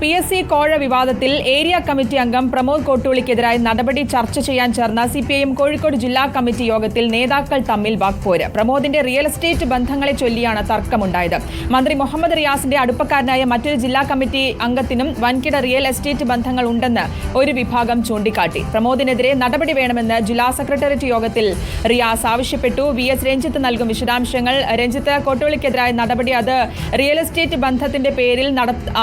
P S C കോഴ വിവാദത്തിൽ area committee അംഗം പ്രമോദ് കോട്ടൂളിക്കെതിരായ നടപടി ചർച്ച ചെയ്യാൻ ചേർന്ന C P I M Kozhikode ജില്ലാ കമ്മിറ്റി യോഗത്തിൽ നേതാക്കൾ തമ്മിൽ വാക്പോര്. പ്രമോദിന്റെ റിയൽ എസ്റ്റേറ്റ് ബന്ധങ്ങളെ ചൊല്ലിയാണ് തർക്കമുണ്ടായത്. മന്ത്രി മുഹമ്മദ് റിയാസിന്റെ അടുപ്പക്കാരനായ മറ്റൊരു ജില്ലാ കമ്മിറ്റി അംഗത്തിനും വൻകിട റിയൽ എസ്റ്റേറ്റ് ബന്ധങ്ങൾ ഉണ്ടെന്ന് ഒരു വിഭാഗം ചൂണ്ടിക്കാട്ടി. പ്രമോദിനെതിരെ നടപടി വേണമെന്ന് ജില്ലാ സെക്രട്ടേറിയറ്റ് യോഗത്തിൽ റിയാസ് ആവശ്യപ്പെട്ടു. വി എസ് രഞ്ജിത്ത് നൽകും വിശദാംശങ്ങൾ. രഞ്ജിത്ത് കോട്ടൂളിക്കെതിരായ നടപടി അത് റിയൽ എസ്റ്റേറ്റ് ബന്ധത്തിന്റെ പേരിൽ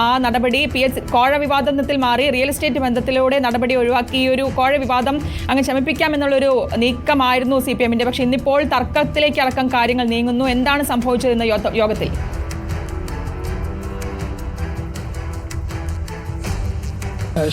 ആ നടപടി പി എസ് കോഴ വിവാദത്തിൽ മാറി റിയൽ എസ്റ്റേറ്റ് ബന്ധത്തിലൂടെ നടപടി ഒഴിവാക്കി. ഈ ഒരു കോഴ വിവാദം അങ്ങ് ശമിപ്പിക്കാമെന്നുള്ളൊരു നീക്കമായിരുന്നു സി പി എമ്മിന്റെ. പക്ഷേ ഇന്നിപ്പോൾ തർക്കത്തിലേക്ക് അടക്കം കാര്യങ്ങൾ നീങ്ങുന്നു. എന്താണ് സംഭവിച്ചതെന്ന് യോഗ- യോഗത്തിൽ?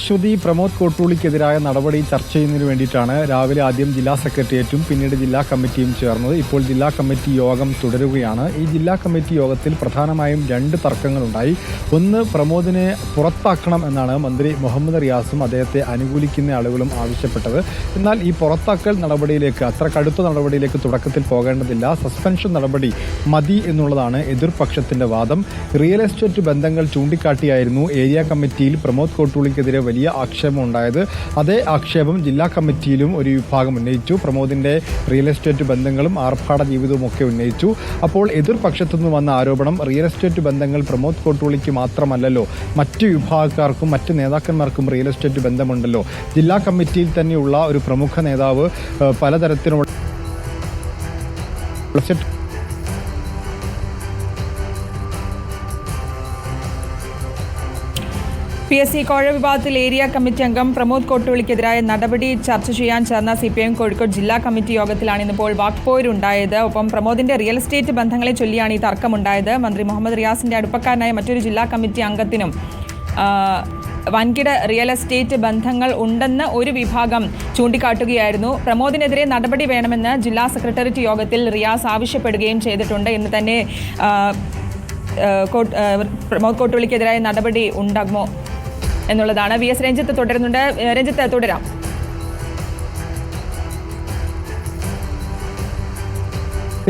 ശ്രുതി പ്രമോദ് കോട്ടൂളിക്കെതിരായ നടപടി ചർച്ച ചെയ്യുന്നതിന് വേണ്ടിയിട്ടാണ് രാവിലെ ആദ്യം ജില്ലാ സെക്രട്ടേറിയറ്റും പിന്നീട് ജില്ലാ കമ്മിറ്റിയും ചേർന്നത്. ഇപ്പോൾ ജില്ലാ കമ്മിറ്റി യോഗം തുടരുകയാണ്. ഈ ജില്ലാ കമ്മിറ്റി യോഗത്തിൽ പ്രധാനമായും രണ്ട് തർക്കങ്ങളുണ്ടായി. ഒന്ന് പ്രമോദിനെ പുറത്താക്കണം എന്നാണ് മന്ത്രി മുഹമ്മദ് റിയാസും അദ്ദേഹത്തെ അനുകൂലിക്കുന്ന ആളുകളും ആവശ്യപ്പെട്ടത്. എന്നാൽ ഈ പുറത്താക്കൽ നടപടിയിലേക്ക് അത്ര കടുത്ത നടപടിയിലേക്ക് തുടക്കത്തിൽ പോകേണ്ടതില്ല. സസ്പെൻഷൻ നടപടി മതി എന്നുള്ളതാണ് എതിർപക്ഷത്തിന്റെ വാദം. റിയൽ എസ്റ്റേറ്റ് ബന്ധങ്ങൾ ചൂണ്ടിക്കാട്ടിയായിരുന്നു ഏരിയ കമ്മിറ്റിയിൽ പ്രമോദ് കോട്ടൂളിക്കെതിരെ വലിയ ആക്ഷേപം ഉണ്ടായത് അതേ ആക്ഷേപം ജില്ലാ കമ്മിറ്റിയിലും ഒരു വിഭാഗം ഉന്നയിച്ചു. പ്രമോദിന്റെ റിയൽ എസ്റ്റേറ്റ് ബന്ധങ്ങളും ആർഭാട ജീവിതവും ഒക്കെ ഉന്നയിച്ചു. അപ്പോൾ എതിർപക്ഷത്തു നിന്ന് വന്ന ആരോപണം റിയൽ എസ്റ്റേറ്റ് ബന്ധങ്ങൾ പ്രമോദ് കോട്ടൂളിക്ക് മാത്രമല്ലല്ലോ മറ്റ് വിഭാഗക്കാർക്കും മറ്റ് നേതാക്കന്മാർക്കും റിയൽ എസ്റ്റേറ്റ് ബന്ധമുണ്ടല്ലോ. ജില്ലാ കമ്മിറ്റിയിൽ തന്നെയുള്ള ഒരു പ്രമുഖ നേതാവ് പലതരത്തിലുള്ള പി എസ് സി കോഴ വിഭാഗത്തിൽ ഏരിയ കമ്മിറ്റി അംഗം പ്രമോദ് കോട്ടുവിളിക്കെതിരായ നടപടി ചർച്ച ചെയ്യാൻ ചേർന്ന സി പി എം കോഴിക്കോട് ജില്ലാ കമ്മിറ്റി യോഗത്തിലാണ് ഇന്നിപ്പോൾ വാക്പോരുണ്ടായത്. ഒപ്പം പ്രമോദിന്റെ റിയൽ എസ്റ്റേറ്റ് ബന്ധങ്ങളെ ചൊല്ലിയാണ് ഈ തർക്കമുണ്ടായത്. മന്ത്രി മുഹമ്മദ് റിയാസിന്റെ അടുപ്പക്കാരനായ മറ്റൊരു ജില്ലാ കമ്മിറ്റി അംഗത്തിനും വൻകിട റിയൽ എസ്റ്റേറ്റ് ബന്ധങ്ങൾ ഉണ്ടെന്ന് ഒരു വിഭാഗം ചൂണ്ടിക്കാട്ടുകയായിരുന്നു. പ്രമോദിനെതിരെ നടപടി വേണമെന്ന് ജില്ലാ സെക്രട്ടേറിയറ്റ് യോഗത്തിൽ റിയാസ് ആവശ്യപ്പെടുകയും ചെയ്തിട്ടുണ്ട്. ഇന്ന് തന്നെ പ്രമോദ് കോട്ടുവിളിക്കെതിരായ നടപടി ഉണ്ടാകുമോ? എന്നുള്ളതാണ് വി എസ് രഞ്ജിത്ത് തുടരുന്നുണ്ട്. രഞ്ജിത്ത് തുടരാം.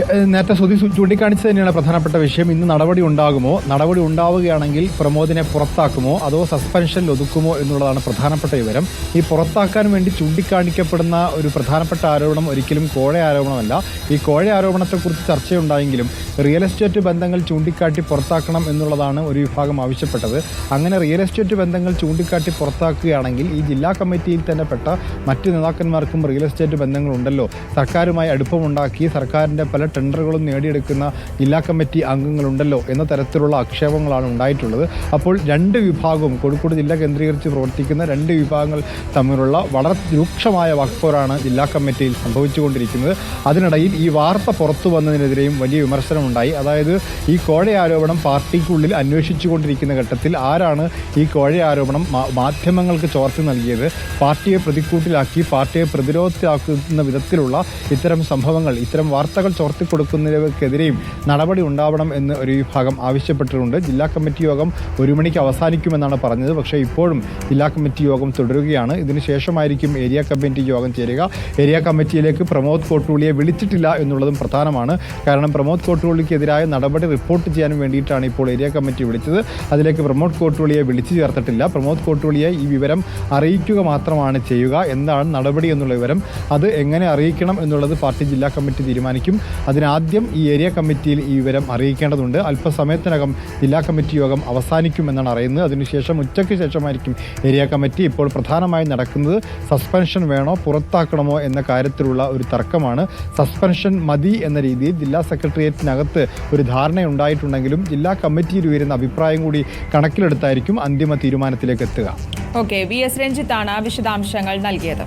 നേരത്തെ ശ്രുതി ചൂണ്ടിക്കാണിച്ചത് തന്നെയാണ് പ്രധാനപ്പെട്ട വിഷയം. ഇന്ന് നടപടി ഉണ്ടാകുമോ? നടപടി ഉണ്ടാവുകയാണെങ്കിൽ പ്രമോദിനെ പുറത്താക്കുമോ? അതോ സസ്പെൻഷനിൽ ഒതുക്കുമോ എന്നുള്ളതാണ് പ്രധാനപ്പെട്ട വിവരം. ഈ പുറത്താക്കാൻ വേണ്ടി ചൂണ്ടിക്കാണിക്കപ്പെടുന്ന ഒരു പ്രധാനപ്പെട്ട ആരോപണം ഒരിക്കലും കോഴ ആരോപണമല്ല. ഈ കോഴ ആരോപണത്തെക്കുറിച്ച് ചർച്ചയുണ്ടായെങ്കിലും റിയൽ എസ്റ്റേറ്റ് ബന്ധങ്ങൾ ചൂണ്ടിക്കാട്ടി പുറത്താക്കണം എന്നുള്ളതാണ് ഒരു വിഭാഗം ആവശ്യപ്പെട്ടത്. അങ്ങനെ റിയൽ എസ്റ്റേറ്റ് ബന്ധങ്ങൾ ചൂണ്ടിക്കാട്ടി പുറത്താക്കുകയാണെങ്കിൽ ഈ ജില്ലാ കമ്മിറ്റിയിൽ തന്നെ പെട്ട മറ്റ് നേതാക്കന്മാർക്കും റിയൽ എസ്റ്റേറ്റ് ബന്ധങ്ങളുണ്ടല്ലോ. സർക്കാരുമായി അടുപ്പമുണ്ടാക്കി സർക്കാരിന്റെ പല ടെൻഡറുകളും നേടിയെടുക്കുന്ന ജില്ലാ കമ്മിറ്റി അംഗങ്ങളുണ്ടല്ലോ എന്ന തരത്തിലുള്ള ആക്ഷേപങ്ങളാണ് ഉണ്ടായിട്ടുള്ളത്. അപ്പോൾ രണ്ട് വിഭാഗവും കോഴിക്കോട് ജില്ല കേന്ദ്രീകരിച്ച് പ്രവർത്തിക്കുന്ന രണ്ട് വിഭാഗങ്ങൾ തമ്മിലുള്ള വളരെ രൂക്ഷമായ വാക്പോരാണ് ജില്ലാ കമ്മിറ്റിയിൽ സംഭവിച്ചുകൊണ്ടിരിക്കുന്നത്. അതിനിടയിൽ ഈ വാർത്ത പുറത്തു വന്നതിനെതിരെയും വലിയ വിമർശനമുണ്ടായി. അതായത് ഈ കോഴ ആരോപണം പാർട്ടിക്കുള്ളിൽ അന്വേഷിച്ചുകൊണ്ടിരിക്കുന്ന ഘട്ടത്തിൽ ആരാണ് ഈ കോഴ ആരോപണം മാധ്യമങ്ങൾക്ക് ചോർത്തി നൽകിയത്? പാർട്ടിയെ പ്രതിക്കൂട്ടിലാക്കി പാർട്ടിയെ പ്രതിരോധത്തിലാക്കുന്ന വിധത്തിലുള്ള ഇത്തരം സംഭവങ്ങൾ ഇത്തരം വാർത്തകൾ ചോർത്തി കൊടുക്കുന്നവർക്കെതിരെയും നടപടി ഉണ്ടാവണം എന്ന് ഒരു വിഭാഗം ആവശ്യപ്പെട്ടിട്ടുണ്ട്. ജില്ലാ കമ്മിറ്റി യോഗം ഒരു മണിക്ക് അവസാനിക്കുമെന്നാണ് പറഞ്ഞത്. പക്ഷേ ഇപ്പോഴും ജില്ലാ കമ്മിറ്റി യോഗം തുടരുകയാണ്. ഇതിനുശേഷമായിരിക്കും ഏരിയ കമ്മിറ്റി യോഗം ചേരുക. ഏരിയ കമ്മിറ്റിയിലേക്ക് പ്രമോദ് കോട്ടൂളിയെ വിളിച്ചിട്ടില്ല എന്നുള്ളതും പ്രധാനമാണ്. കാരണം പ്രമോദ് കോട്ടൂളിക്കെതിരായ നടപടി റിപ്പോർട്ട് ചെയ്യാൻ വേണ്ടിയിട്ടാണ് ഇപ്പോൾ ഏരിയ കമ്മിറ്റി വിളിച്ചത്. അതിലേക്ക് പ്രമോദ് കോട്ടൂളിയെ വിളിച്ചു ചേർത്തിട്ടില്ല. പ്രമോദ് കോട്ടൂളിയെ ഈ വിവരം അറിയിക്കുക മാത്രമാണ് ചെയ്യുക. എന്താണ് നടപടി എന്നുള്ള വിവരം അത് എങ്ങനെ അറിയിക്കണം എന്നുള്ളത് പാർട്ടി ജില്ലാ കമ്മിറ്റി തീരുമാനിക്കും. അതിനാദ്യം ഈ ഏരിയ കമ്മിറ്റിയിൽ ഈ വിവരം അറിയിക്കേണ്ടതുണ്ട്. അല്പസമയത്തിനകം ജില്ലാ കമ്മിറ്റി യോഗം അവസാനിക്കുമെന്നാണ് അറിയുന്നത്. അതിനുശേഷം ഉച്ചയ്ക്ക് ശേഷമായിരിക്കും ഏരിയ കമ്മിറ്റി ഇപ്പോൾ പ്രധാനമായും നടക്കുന്നത്. സസ്പെൻഷൻ വേണോ പുറത്താക്കണമോ എന്ന കാര്യത്തിലുള്ള ഒരു തർക്കമാണ്. സസ്പെൻഷൻ മതി എന്ന രീതിയിൽ ജില്ലാ സെക്രട്ടേറിയറ്റിനകത്ത് ഒരു ധാരണയുണ്ടായിട്ടുണ്ടെങ്കിലും ജില്ലാ കമ്മിറ്റിയിൽ ഉയരുന്ന അഭിപ്രായം കൂടി കണക്കിലെടുത്തായിരിക്കും അന്തിമ തീരുമാനത്തിലേക്ക് എത്തുക. ഓക്കെ വി എസ് രഞ്ജിത്താണ് വിശദാംശങ്ങൾ നൽകിയത്.